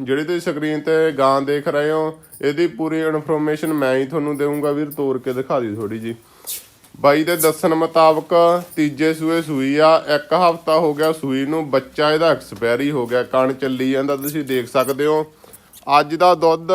ਜਿਹੜੀ ਤੁਸੀਂ ਸਕਰੀਨ ਤੇ ਗਾਂ ਦੇਖ ਰਹੇ ਹੋ, ਇਹਦੀ ਪੂਰੀ ਇਨਫੋਰਮੇਸ਼ਨ ਮੈਂ ਹੀ ਤੁਹਾਨੂੰ ਦੇਵਾਂਗਾ ਵੀਰ ਤੋੜ ਕੇ ਦਿਖਾ ਦਿਓ ਥੋੜੀ ਜੀ ਬਾਈ ਦੇ ਦੱਸਣ ਮੁਤਾਬਕ ਤੀਜੇ ਸੂਏ ਸੂਈ ਆ, ਇੱਕ ਹਫਤਾ ਹੋ ਗਿਆ ਸੂਈ ਨੂੰ, ਬੱਚਾ ਇਹਦਾ ਐਕਸਪਾਇਰੀ ਹੋ ਗਿਆ, ਕਣ ਚੱਲੀ ਜਾਂਦਾ, ਤੁਸੀਂ ਦੇਖ ਸਕਦੇ ਹੋ। ਅੱਜ ਦਾ ਦੁੱਧ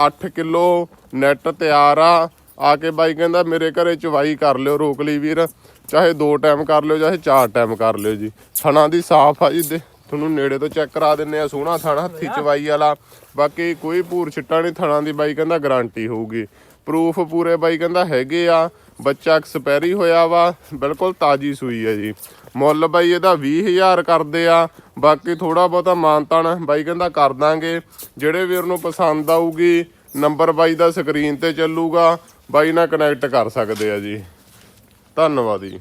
8 ਕਿਲੋ ਨੈਟ ਤਿਆਰ ਆ। ਆ ਕੇ ਬਾਈ ਕਹਿੰਦਾ, ਮੇਰੇ ਘਰੇ ਚਵਾਈ ਕਰ ਲਿਓ, ਰੋਕ ਲਈ ਵੀਰ। ਚਾਹੇ ਦੋ ਟਾਈਮ ਕਰ ਲਿਓ, ਚਾਹੇ ਚਾਰ ਟਾਈਮ ਕਰ ਲਿਓ ਜੀ। ਥਣਾ ਦੀ ਸਾਫ਼ ਆ ਜੀ ਦੇ ਤੁਹਾਨੂੰ ਨੇੜੇ ਤੋਂ ਚੈੱਕ ਕਰਾ ਦਿੰਨੇ ਆ ਸੋਹਣਾ ਥਣਾ ਹੱਥੀ ਚਵਾਈ ਵਾਲਾ। ਬਾਕੀ ਕੋਈ ਭੂਰ ਛਿੱਟਾ ਨਹੀਂ ਥਣਾ ਦੀ ਬਾਈ ਕਹਿੰਦਾ ਗਾਰੰਟੀ ਹੋਊਗੀ। ਪ੍ਰੂਫ ਪੂਰੇ ਬਾਈ ਕਹਿੰਦਾ ਹੈਗੇ ਆ ਬੱਚਾ ਐਕਸਪਾਇਰੀ ਹੋਇਆ ਵਾ ਬਿਲਕੁਲ ਤਾਜੀ ਸੂਈ ਹੈ ਜੀ। ਮੁੱਲ ਬਾਈ ਇਹਦਾ 20000 ਕਰਦੇ ਆ ਬਾਕੀ ਥੋੜਾ ਬਹੁਤਾ ਮਾਨਤਾਨ ਬਾਈ ਕਹਿੰਦਾ ਕਰ ਦਾਂਗੇ। ਜਿਹੜੇ ਵੀਰ ਨੂੰ ਪਸੰਦ ਆਊਗੀ ਨੰਬਰ ਬਾਈ ਦਾ ਸਕਰੀਨ ਤੇ ਚੱਲੂਗਾ ਬਾਈ ਨਾਲ ਕਨੈਕਟ ਕਰ ਸਕਦੇ ਆ ਜੀ। ਧੰਨਵਾਦ ਜੀ।